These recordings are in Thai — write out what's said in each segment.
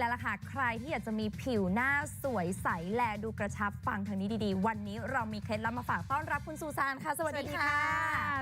แล้วล่ะค่ะ ใครที่อยากจะมีผิวหน้าสวยใสแลดูกระชับฟังทางนี้ดีๆ วันนี้เรามีเคล็ดลับมาฝากต้อนรับคุณซูซานค่ะ สวัสดีค่ะ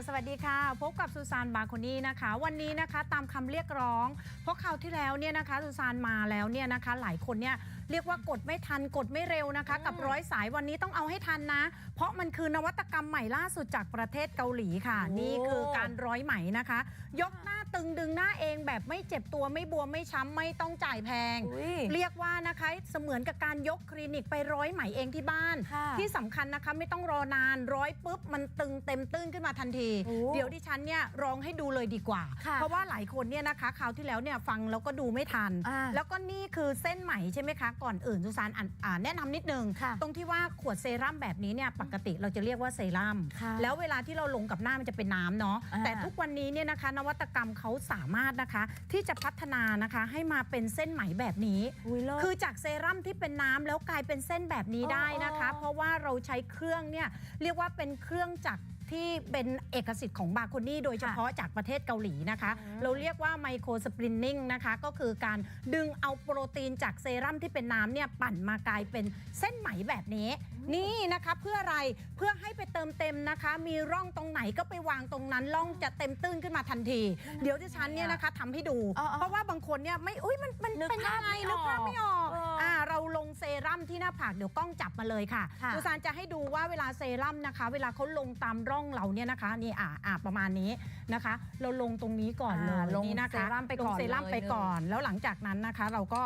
สวัสดีค่ะ พบกับซูซานบาโคนี่นะคะ วันนี้นะคะตามคำเรียกร้อง เพราะคราวที่แล้วเนี่ยนะคะซูซานมาแล้วเนี่ยนะคะ หลายคนเนี่ยเรียกว่ากดไม่ทันกดไม่เร็วนะคะอืมกับร้อยสายวันนี้ต้องเอาให้ทันนะ เพราะมันคือนวัตกรรมใหม่ล่าสุดจากประเทศเกาหลีค่ะ นี่คือการร้อยไหมนะคะ ยกหน้าตึงดึงหน้าเองแบบไม่เจ็บตัวไม่บวมไม่ช้ำไม่ต้องจ่ายแพงอุ๊ยเรียกว่านะคะเสมือนกับการยกคลินิกไปร้อยไหมเองที่บ้าน ค่ะที่สำคัญนะคะไม่ต้องรอนานร้อยปุ๊บมันตึงเต็มตื้นขึ้นมาทันที โอ้เดี๋ยวดิฉันเนี่ยร้องให้ดูเลยดีกว่า ค่ะเพราะว่าหลายคนเนี่ยนะคะคราวที่แล้วเนี่ยฟังแล้วก็ดูไม่ทัน อ่าแล้วก็นี่คือเส้นไหมใช่ไหมคะ ก่อนอื่นสุสานอ่านอ่านแนะนำนิดนึง ค่ะตรงที่ว่าขวดเซรั่มแบบนี้เนี่ยปกติเราจะเรียกว่าเซรั่มค่ะแล้วเวลาที่เราลงกับหน้ามันจะเป็นน้ำเนาะอ่า แต่ทุกวันนี้เนี่ยนะคะ นวัตกรรมเขาสามารถนะคะที่จะพัฒนานะคะให้มาเป็นเส้นไหมแบบนี้ อุ๊ยเลิศ คือจากเซรั่มที่เป็นน้ำแล้วกลายเป็นเส้นแบบนี้อ๋อได้นะคะอ๋อ เพราะว่าเราใช้เครื่องเนี่ยเรียกว่าเป็นเครื่องจักร ที่เป็นเอกสิทธิ์ของบาโคนี่โดยเฉพาะจากประเทศเกาหลีนะคะอืมเราเรียกว่าไมโครสปรินนิ่งนะคะ ก็คือการดึงเอาโปรตีนจากเซรั่มที่เป็นน้ำเนี่ยปั่นมากลายเป็นเส้นไหมแบบนี้ นี่นะคะเพื่ออะไรเพื่อให้ไปเติมเต็มนะคะ มีร่องตรงไหนก็ไปวางตรงนั้นร่องจะเต็มตื้นขึ้นมาทันที เดี๋ยวดิฉันเนี่ยนะคะทำให้ดูอ๋ออ๋อเพราะว่าบางคนเนี่ยไม่อุ้ยมันมันนึกเป็นยังไงภาพไม่นึกภาพออกไม่ออกเอออ่อ่า เราลงเซรั่มที่หน้าผากเดี๋ยวกล้องจับมาเลยค่ะค่ะสุสานจะให้ดูว่าเวลาเซรั่มนะคะ เวลาเขาลงตามร่องเราเนี่ยนะคะนี่อ่าอ่าประมาณนี้นะคะ เราลงตรงนี้ก่อนเลยอ่าลงนี่นะคะเซรั่มไปก่อนลงเซรั่มเลยไปก่อน แล้วหลังจากนั้นนะคะ เราก็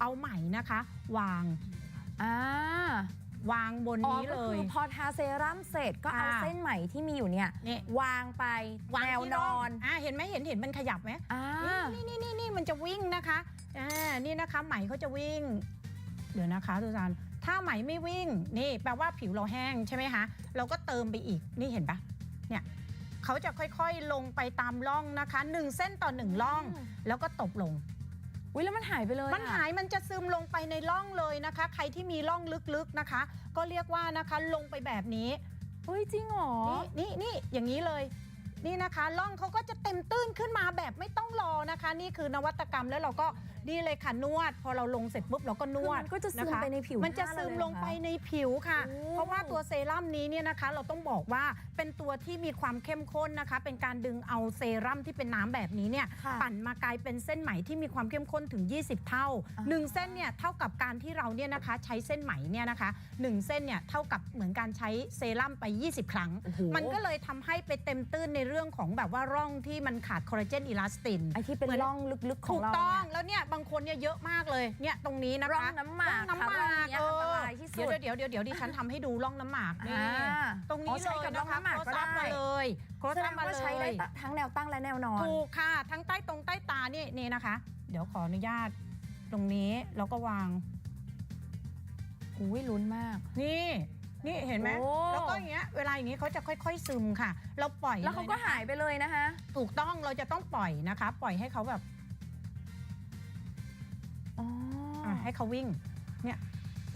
เอาไหมนะคะ วางอ่าวางบนอ๋อนี้ก็เลคืย อพอทาเซรั่มเสร็จก็เอาอ่าเส้นไหมที่มีอยู่เนี่ย นี่ วางไปวางแนวที่นร่องนอ่าเห็นไหมเห็นเห็นมันขยับไหมอ่า นี่นี่นี่นี่มันจะวิ่งนะคะอ่านี่นะคะไหมเขาจะวิ่ง เดี๋ยวนะคะทุกท่านถ้าไหมไม่วิ่งนี่แปลว่าผิวเราแห้งใช่ไหมคะเราก็เติมไปอีกนี่เห็นปะเนี่ยเขาจะค่อยๆลงไปตามร่องนะคะหนึ่งเส้นต่อหนึ่งร่องอืมแล้วก็ตบลงอุ้ยแล้วมันหายไปเลยมันอะหายมันจะซึมลงไปในร่องเลยนะคะ ใครที่มีร่องลึกๆนะคะ ก็เรียกว่านะคะลงไปแบบนี้เฮ้ยจริงเหรอนี่นี่นี่อย่างนี้เลยนี่นะคะร่องเขาก็จะเต็มตื้นขึ้นมาแบบไม่ต้องรอนะคะ นี่คือนวัตกรรมแล้วเราก็นี่เลยค่ะนวด พอเราลงเสร็จปุ๊บเราก็นคือวดมันก็จะซึมคไปในผิวมันจะหาซึมเยลงไปเหรอคะในผิวค่ะ โอ้ เพราะว่าตัวเซรั่มนี้เนี่ยนะคะ เราต้องบอกว่าเป็นตัวที่มีความเข้มข้นนะคะ เป็นการดึงเอาเซรั่มที่เป็นน้ำแบบนี้เนี่ย ค่ะ ปั่นมากลายเป็นเส้นไหมที่มีความเข้มข้นถึง 20 เท่า อ่าหนึ่งเส้นเนี่ยเท่ากับการที่เราเนี่ยนะคะใช้เส้นไหมเนี่ยนะคะหนึ่งเส้นเนี่ยเท่ากับเหมือนการใช้เซรั่มไป 20 ครั้ง โอ้โห มันก็เลยทำให้ไปเต็มตื้นในเรื่องของแบบว่าร่องที่มันขาดคอลลาเจนอิลาสตินไอที่เป็นเหมือนร่องลึกๆขอถูงกเราต้องเนี่ยแล้วเนี่ยบางคนเนี่ยเยอะมากเลยเนี่ยตรงนี้นะคะร่องน้ำหมากร่องน้ำหค่ะมากร่องเนี้ยอันตรายที่สุดเดี๋ยวเดี๋ยวเดี๋ยวเดี๋ยวดิฉันทำให้ดูร่องน้ำหมากนี่อ่าตรงอ๋นี้อเลใช้ยกับร่องนะคะน้ำหมากก็โคซับได้มาเลยโคแสดซับงมาว่าเลใช้ได้ย ทั้งแนวตั้งและแนวนอน ถูกค่ะทั้งใต้ตรงใต้ตานี่นี่นะคะ เดี๋ยวขออนุญาต ตรงนี้แล้วก็วาง อุ้ยลุ้นมาก นี่ นี่เห็นไหมโอ้ แล้วก็อย่างเงี้ยเวลาอย่างงี้เขาจะค่อย ๆ ซึมค่ะ เราปล่อยแล้วเขาก็ยนะคะหายไปเลยนะคะ ถูกต้องเราจะต้องปล่อยนะคะ ปล่อยให้เขาแบบอ๋ อออะให้เขาวิ่ง เนี่ย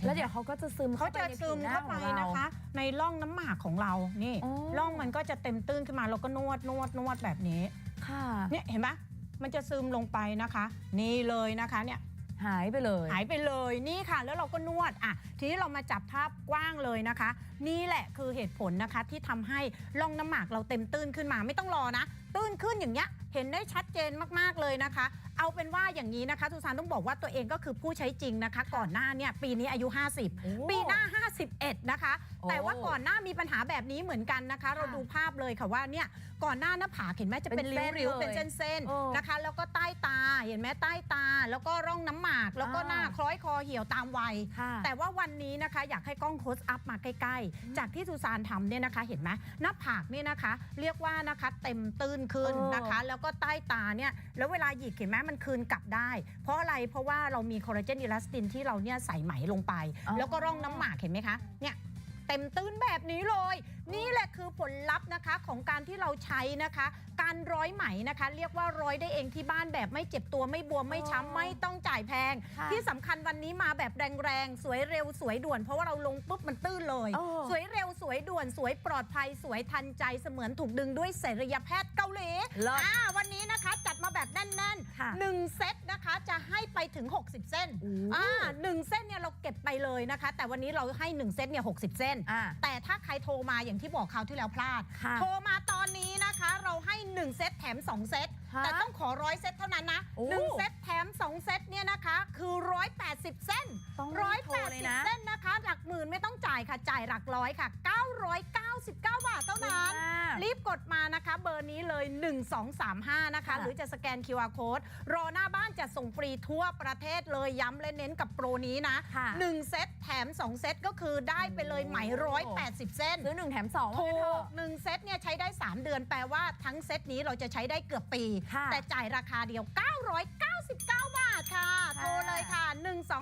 แล้วเดี๋ยวเขาก็จะซึมเขาจะในซึมผิวหน้เข้าไปของรนะคะ ในร่องน้ำหมากของเรา นี่อ๋อ ร่องมันก็จะเต็มตื้นขึ้นมาเราก็นวดนวดนวดแบบนี้ ค่ะ เนี่ยเห็นไหมมันจะซึมลงไปนะคะ นี่เลยนะคะเนี่ย หายไปเลยหายไปเลยนี่ค่ะ แล้วเราก็นวดอะทีนี้เรามาจับภาพกว้างเลยนะคะ นี่แหละคือเหตุผลนะคะที่ทำให้ร่องน้ำหมากเราเต็มตื้นขึ้นมาไม่ต้องรอนะ ตื้นขึ้นอย่างเงี้ยเห็นได้ชัดเจนมากๆเลยนะคะ เอาเป็นว่าอย่างนี้นะคะทุสานต้องบอกว่าตัวเองก็คือผู้ใช้จริงนะคะ ก่อนหน้าเนี่ยปีนี้อายุ 50 ปีหน้า 51 นะคะโอ้แต่ว่าก่อนหน้ามีปัญหาแบบนี้เหมือนกันนะคะ เราดูภาพเลยค่ะว่าเนี่ยก่อนหน้าหน้าผากเห็นไหมจะเป็นเป็นเส้นริ้วๆเลยเป็นเส้นเออๆนะคะ แล้วก็ใต้ตาเห็นไหมใต้ตา แล้วก็ร่องน้ำหมาก แล้วก็หน้าอ่าคล้อยคอเหี่ยวตามวัยค่ะแต่ว่าวันนี้นะคะอยากให้กล้องโคสอัพมาใกล้อืมๆจากที่สุสานทำเนี่ยนะคะเห็นไหมหน้าผากเนี่ยนะคะ เรียกว่านะคะเต็มตื้นขึ้นเออนะคะ แล้วก็ใต้ตาเนี่ยแล้วเวลาหยิกเห็นไหมมันคืนกลับได้ เพราะอะไรเพราะว่าเรามีคอลลาเจนอิลาสตินที่เราเนี่ยใส่ไหมลงไปอ๋อแล้วก็ร่องน้ำหมากเห็นไหมคะเนี่ยเต็มตื้นแบบนี้เลย นี่แหละคือผลลัพธ์นะคะของการที่เราใช้นะคะ กการร้อยไหมนะคะ เรียกว่าร้อยได้เองที่บ้านแบบไม่เจ็บตัวไม่บวมไม่อ๋อช้ำไม่ต้องจ่ายแพง ค่ะ ที่สำคัญวันนี้มาแบบแรงๆ สวยเร็วสวยด่วน เพราะว่าเราลงปุ๊บมันตื้นเลย โอ้ สวยเร็วสวยด่วนสวยปลอดภัยสวยทันใจเสมือนถูกดึงด้วยศัลยแพทย์เกาหลีเลิศอ่าวันนี้นะคะจัดมาแบบแน่นค่ะๆหนึ่งเซตนะคะจะให้ไป ถึง 60 เส้นโอ้อ่าหนึ่งเส้นเนี่ยเราเก็บไปเลยนะคะ แต่วันนี้เราให้หนึ่งเซตเนี่ย60เส้นอ่าแต่ถ้าใครโทรมาอย่างที่บอกคราวที่แล้วพลาดค่ะโทรมาตอนนี้นะคะเราให้ 1 เซตแถม 2 เซตฮะแต่ต้องขอร้อยเซตเท่านั้นนะโอ้1เซตแถม 2 เซตเนี่ยนะคะคือ 180 เส้นต้องรีบโทรเลยนะ180เส้นนะคะ หลักหมื่นไม่ต้องจ่ายค่ะจ่ายหลักร้อยค่ะ 999 บาทเท่านั้นมากรีบกดมานะคะ เบอร์นี้เลย 1235นะคะค่ะ หรือจะสแกน QR code รอหน้าบ้านจะส่งฟรีทั่วประเทศเลยย้ำและเน้นกับโปรนี้นะ ค่ะ1 เซตแถม 2 เซตก็คือได้ไปเลยไหม โอ้ 180 เส้นซื้อหนึ่งแถมสองถูว่างั้นเถกอะ หนึ่งเซตเนี่ยใช้ได้ 3 เดือนแปลว่าทั้งเซตนี้เราจะใช้ได้เกือบปี ค่ะ แต่จ่ายราคาเดียว 999บาทค่ะ โทรเลยค่ะ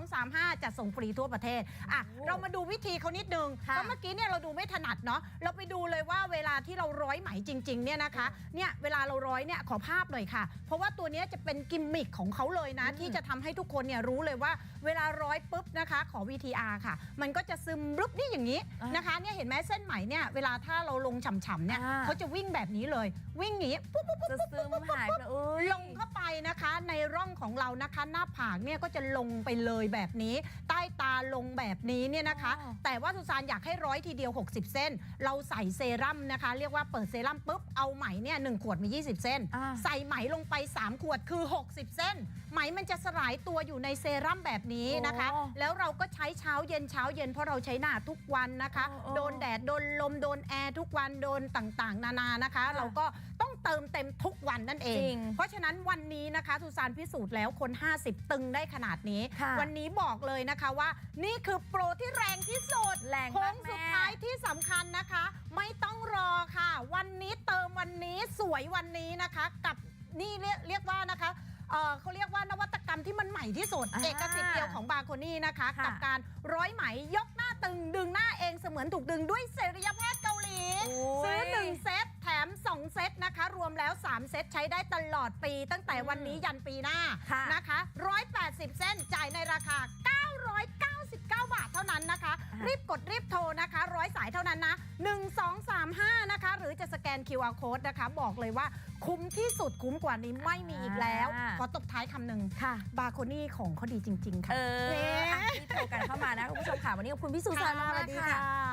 1235 จะส่งฟรีทั่วประเทศอะโอ้เรามาดูวิธีเขานิดนึงค่ะเพราะเมื่อกี้เนี่ยเราดูไม่ถนัดเนาะเราไปดูเลยว่าเวลาที่เราร้อยไหมจริงๆเนี่ยนะคะเนี่ยเวลาเราร้อยเนี่ยขอภาพหน่อยค่ะ เพราะว่าตัวเนี้ยจะเป็นกิมมิคของเขาเลยนะอืมที่จะทำให้ทุกคนเนี่ยรู้เลยว่าเวลาร้อยปุ๊บนะคะ ขอ VTR ค่ะ มันก็จะซึมรึบนี่อย่างนี้อ่านนะคะเนี่ยเห็นไหมเส้นไหมเนี่ยเวลาถ้าเราลงฉ่ำๆเนี่ยอ่า เขาจะวิ่งแบบนี้เลย วิ่งหนีปุ๊บปุ๊บปุ๊บจะซึมหายไปเอ้ย ลงเข้าไป นะคะในร่องของเรานะคะหน้าผากเนี่ยก็จะลงไปเลยแบบนี้ ใต้ตาลงแบบนี้เนี่ยนะคะ อ๋อ แต่ว่าสุสานอยากให้ร้อยทีเดียว 60 เส้น เราใส่เซรั่มนะคะ เรียกว่าเปิดเซรั่มปุ๊บเอาไหมเนี่ยหนึ่งขวดมี 20 เส้น อ่า ใส่ไหมลงไป 3 ขวดคือ 60 เส้น ไหมมันจะสลายตัวอยู่ในเซรั่มแบบนี้นะคะ โอ้แล้วเราก็ใช้เช้าเย็นเช้าเย็นเพราะเราใช้หน้าทุกวันนะคะ โอ้โอ้โดนแดด โดนลม โดนแอร์ทุกวัน โดนต่างๆ นานานะคะ ค่ะเราก็ต้อง เติมเต็มทุกวันนั่นเอจงริงเพราะฉะนั้นวันนี้นะคะสุสานพิสูจน์แล้วคน 50 ตึงได้ขนาดนี้ ค่ะวันนี้บอกเลยนะคะว่า นี่คือโปรที่แรงที่สุดแรงโค้มากงแม่สุดท้ายที่สำคัญนะคะ ไม่ต้องรอค่ะ วันนี้เติมวันนี้สวยวันนี้นะคะ กับนี่เรียกเรียกว่านะคะเอ่อเขาเรียกว่านวัตกรรมที่มันใหม่ที่สุด อ่าเอกสิทธิ์เดียวของบาโคนี่นะคะ ค่ะ กับการร้อยไหมยกหน้าตึงดึงหน้าเองเสมือนถูกดึงด้วยเสรียแพทย์เกาหลี โอ้ย ซื้อ 3 เซตใช้ได้ตลอดปี ตั้งแต่วันนี้ยันปีหน้าค่ะนะคะ 180 เส้นจ่ายในราคา 999 บาทเท่านั้นนะคะอะรีบกดรีบโทรนะคะร้อยสายเท่านั้นนะ 1235 นะคะ หรือจะสแกน QR code นะคะ บอกเลยว่าคุ้มที่สุดคุ้มกว่านี้ไม่มีอีกแล้วขอตบท้ายคำหนึ่งค่ะ บาโคนี่ของเขาดีจริง ๆ ค่ะ เออเอ๊ะอะรีบโทรกันเข้ามานะคุณผู้ชมค่ะ วันนี้ขอบคุณพี่สุสานค่ะมากสวัสดีๆค่ะค่ะ